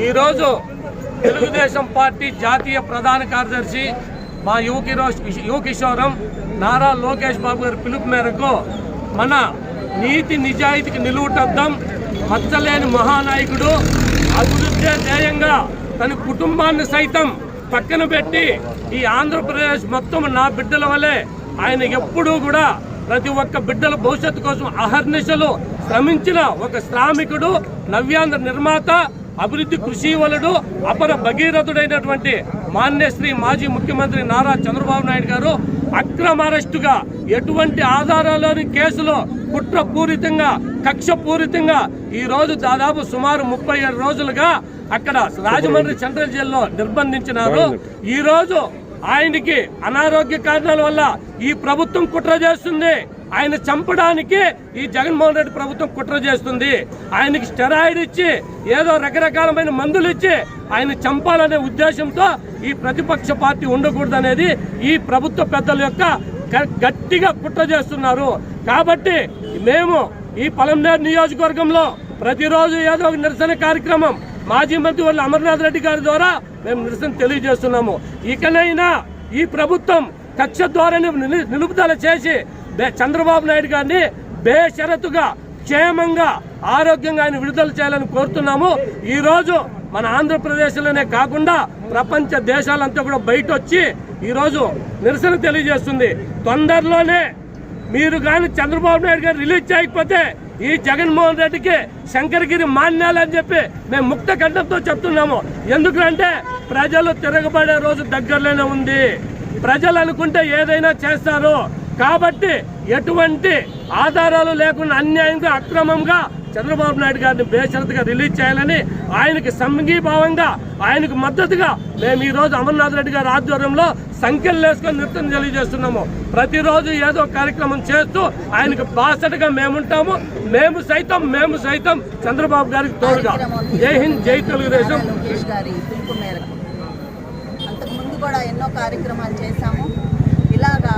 ఈరోజు తెలుగుదేశం పార్టీ జాతీయ ప్రధాన కార్యదర్శి మా యువకిరో యువకిశోరం నారా లోకేష్ బాబు గారి పిలుపు మేరకు మన నీతి నిజాయితీకి నిలువుటద్దం మచ్చలేని మహానాయకుడు అభివృద్ధి ధ్యేయంగా తన కుటుంబాన్ని సైతం పక్కన పెట్టి ఈ ఆంధ్రప్రదేశ్ మొత్తం నా బిడ్డల వలె ఆయన ఎప్పుడూ కూడా ప్రతి ఒక్క బిడ్డల భవిష్యత్తు కోసం అహర్నిశలు శ్రమించిన ఒక శ్రామికుడు నవ్యాంధ్ర నిర్మాత అభివృద్ధి కృషి వలడు అపర భగీరథుడైనటువంటి మాన్యశ్రీ మాజీ ముఖ్యమంత్రి నారా చంద్రబాబు నాయుడు గారు అక్రమ అరెస్టుగా ఎటువంటి ఆధారాలని కేసులో కుట్రపూరితంగా కక్షపూరితంగా ఈ రోజు దాదాపు సుమారు ముప్పై ఏడు రోజులుగా అక్కడ రాజమండ్రి సెంట్రల్ జైల్లో నిర్బంధించినారు. ఈ రోజు ఆయనకి అనారోగ్య కారణాల వల్ల ఈ ప్రభుత్వం కుట్ర చేస్తుంది. ఆయన చంపడానికి ఈ జగన్మోహన్ రెడ్డి ప్రభుత్వం కుట్ర చేస్తుంది. ఆయనకి స్టెరాయిడ్ ఇచ్చి ఏదో రకరకాలమైన మందులు ఇచ్చి ఆయన చంపాలనే ఉద్దేశంతో ఈ ప్రతిపక్ష పార్టీ ఉండకూడదనేది ఈ ప్రభుత్వ పెద్దల యొక్క గట్టిగా కుట్ర చేస్తున్నారు. కాబట్టి మేము ఈ పలంనేరు నియోజకవర్గంలో ప్రతిరోజు ఏదో ఒక నిరసన కార్యక్రమం మాజీ మంత్రి వల్ల అమర్నాథ్ రెడ్డి గారి ద్వారా మేము నిరసన తెలియజేస్తున్నాము. ఇకనైనా ఈ ప్రభుత్వం కక్ష ధోరణి నిలు- నిలుపుదల చేసి చంద్రబాబు నాయుడు గారిని బేషరతుగా క్షేమంగా ఆరోగ్యంగా ఆయన విడుదల చేయాలని కోరుతున్నాము. ఈరోజు మన ఆంధ్రప్రదేశ్లోనే కాకుండా ప్రపంచ దేశాలంతా కూడా బయట వచ్చి ఈరోజు నిరసన తెలియజేస్తుంది. తొందరలోనే మీరు కానీ చంద్రబాబు నాయుడు గారు రిలీజ్ చేయకపోతే ఈ జగన్మోహన్ రెడ్డికి శంకరగిరి మాన్యాలు అని చెప్పి మేము ముక్త కంఠంతో చెప్తున్నాము. ఎందుకంటే ప్రజలు తిరగబడే రోజు దగ్గరలోనే ఉంది. ప్రజలు అనుకుంటే ఏదైనా చేస్తారు. కాబట్టి ఎటువంటి ఆధారాలు లేకుండా అన్యాయంగా అక్రమంగా చంద్రబాబు నాయుడు గారిని బేషరతుగా రిలీజ్ చేయాలని ఆయనకి సంఘీభావంగా ఆయనకు మద్దతుగా మేము ఈరోజు అమర్నాథ్ రెడ్డి గారి ఆధ్వర్యంలో సంఖ్యలు వేసుకొని నృత్యం తెలియజేస్తున్నాము. ప్రతిరోజు ఏదో కార్యక్రమం చేస్తూ ఆయనకు బాసటగా మేముంటాము. మేము సైతం మేము సైతం చంద్రబాబు గారికి తోడుగా. జై హింద్ జై తెలుగుదేశం. అంతకుముందు కూడా ఎన్నో కార్యక్రమాలు చేశాము. ఇలాగా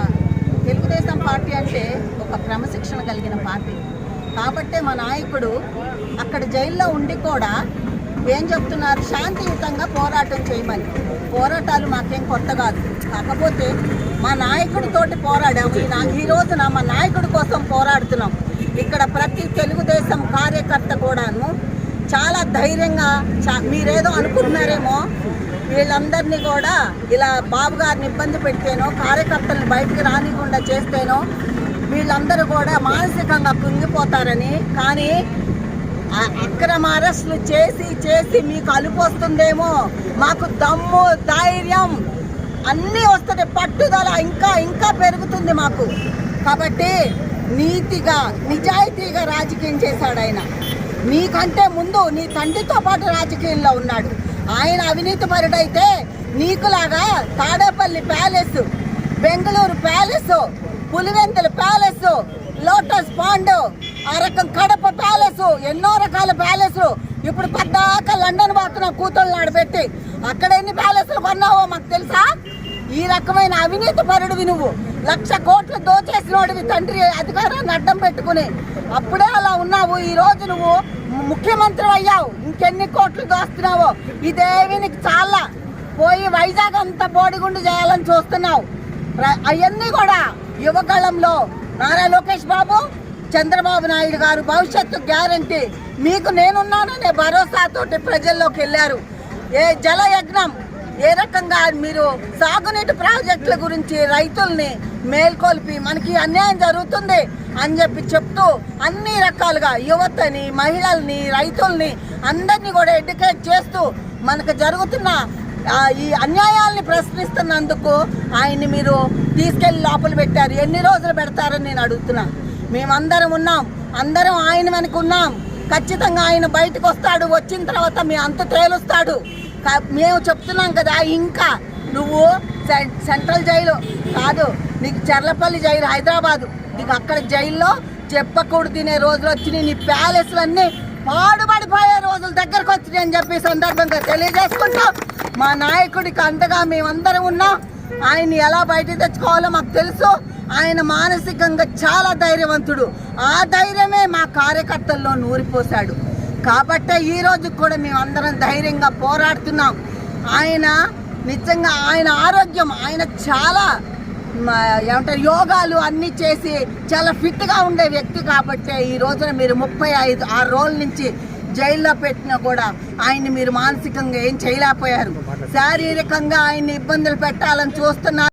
తెలుగుదేశం పార్టీ అంటే ఒక క్రమశిక్షణ కలిగిన పార్టీ. కాబట్టే మా నాయకుడు అక్కడ జైల్లో ఉండి కూడా ఏం చెప్తున్నారు? శాంతియుతంగా పోరాటం చేయమని. పోరాటాలు మాకేం కొత్త కాదు. కాకపోతే మా నాయకుడితోటి పోరాడాము. ఈ ఈ రోజున మా నాయకుడి కోసం పోరాడుతున్నాం. ఇక్కడ ప్రతి తెలుగుదేశం కార్యకర్త కూడాను చాలా ధైర్యంగా చా- మీరేదో అనుకుంటున్నారేమో వీళ్ళందరినీ కూడా ఇలా బాబు గారిని ఇబ్బంది పెడితేనో కార్యకర్తలను బయటకు రానికుండా చేస్తేనో వీళ్ళందరూ కూడా మానసికంగా కుంగిపోతారని కానీ అక్రమ అరెస్టులు చేసి చేసి మీకు అలుపు వస్తుందేమో మాకు దమ్ము ధైర్యం అన్నీ వస్తుంది పట్టుదల ఇంకా ఇంకా పెరుగుతుంది మాకు. కాబట్టి నీతిగా నిజాయితీగా రాజకీయం చేశాడు ఆయన. నీకంటే ముందు నీ తండ్రితో పాటు రాజకీయంలో ఉన్నాడు. ఆయన అవినీతి పరుడైతే నీకులాగా Tadepalli palace Bengaluru palace Pulivendula palace lotus pond ఆ రకం కడప ప్యాలెస్ ఎన్నో రకాల ప్యాలెస్. ఇప్పుడు పద్దాక లండన్ పోతున్నాం కూతుళ్ళు ఆడబెట్టి అక్కడ ఎన్ని ప్యాలెస్లు కొన్నావో మాకు తెలుసా? ఈ రకమైన అవినీతి పరుడివి నువ్వు. లక్ష కోట్లు దోచేసినోడివి తండ్రి అధికారాన్ని అడ్డం పెట్టుకుని. అప్పుడే అలా ఉన్నావు. ఈ రోజు నువ్వు ముఖ్యమంత్రి అయ్యావు. ఇంకెన్ని కోట్లు దోస్తున్నావో. ఇదేవి నీకు చాలా. పోయి వైజాగ్ అంతా బోడిగుండు చేయాలని చూస్తున్నావు. అవన్నీ కూడా యువకాలంలో నారా లోకేష్ బాబు చంద్రబాబు నాయుడు గారు భవిష్యత్తు గ్యారంటీ. మీకు నేనున్నాననే భరోసాతోటి ప్రజల్లోకి వెళ్ళారు. ఏ జలయజ్ఞం ఏ రకంగా మీరు సాగునీటి ప్రాజెక్టుల గురించి రైతుల్ని మేల్కొల్పి మనకి అన్యాయం జరుగుతుంది అని చెప్పి చెప్తూ అన్ని రకాలుగా యువతని మహిళల్ని రైతుల్ని అందరినీ కూడా ఎడ్యుకేట్ చేస్తూ మనకు జరుగుతున్న ఈ అన్యాయాల్ని ప్రశ్నిస్తున్నందుకు ఆయన్ని మీరు తీసుకెళ్ళి లోపల పెట్టారు. ఎన్ని రోజులు పెడతారని నేను అడుగుతున్నా. మేమందరం ఉన్నాం. అందరం ఆయన వెనక ఉన్నాం. ఖచ్చితంగా ఆయన బయటకు వస్తాడు. వచ్చిన తర్వాత మీ అంత తేలుస్తాడు. మేము చెప్తున్నాం కదా ఇంకా నువ్వు సెంట్రల్ జైలు కాదు నీకు చర్లపల్లి జైలు హైదరాబాదు. నీకు అక్కడ జైల్లో చెప్పకూడదు తినే రోజులు వచ్చినాయి. నీ ప్యాలెస్లన్నీ పాడుపడిపోయే రోజుల దగ్గరకు వచ్చినాయి అని చెప్పి సందర్భంగా తెలియజేసుకుంటాం మా నాయకుడికి అంతగా మేమందరం ఉన్నాం. ఆయన్ని ఎలా బయట తెచ్చుకోవాలో మాకు తెలుసు. ఆయన మానసికంగా చాలా ధైర్యవంతుడు. ఆ ధైర్యమే మా కార్యకర్తల్లో నూరిపోశాడు. కాబట్టే ఈ కూడా మేమందరం ధైర్యంగా పోరాడుతున్నాం. ఆయన నిజంగా ఆయన ఆరోగ్యం ఆయన చాలా ఏమంటారు యోగాలు అన్నీ చేసి చాలా ఫిట్గా ఉండే వ్యక్తి కాబట్టి ఈ రోజున మీరు ముప్పై ఐదు ఆరు రోజుల నుంచి జైల్లో పెట్టినా కూడా ఆయన్ని మీరు మానసికంగా ఏం చేయలేకపోయారు. శారీరకంగా ఆయన్ని ఇబ్బందులు పెట్టాలని చూస్తున్నారు.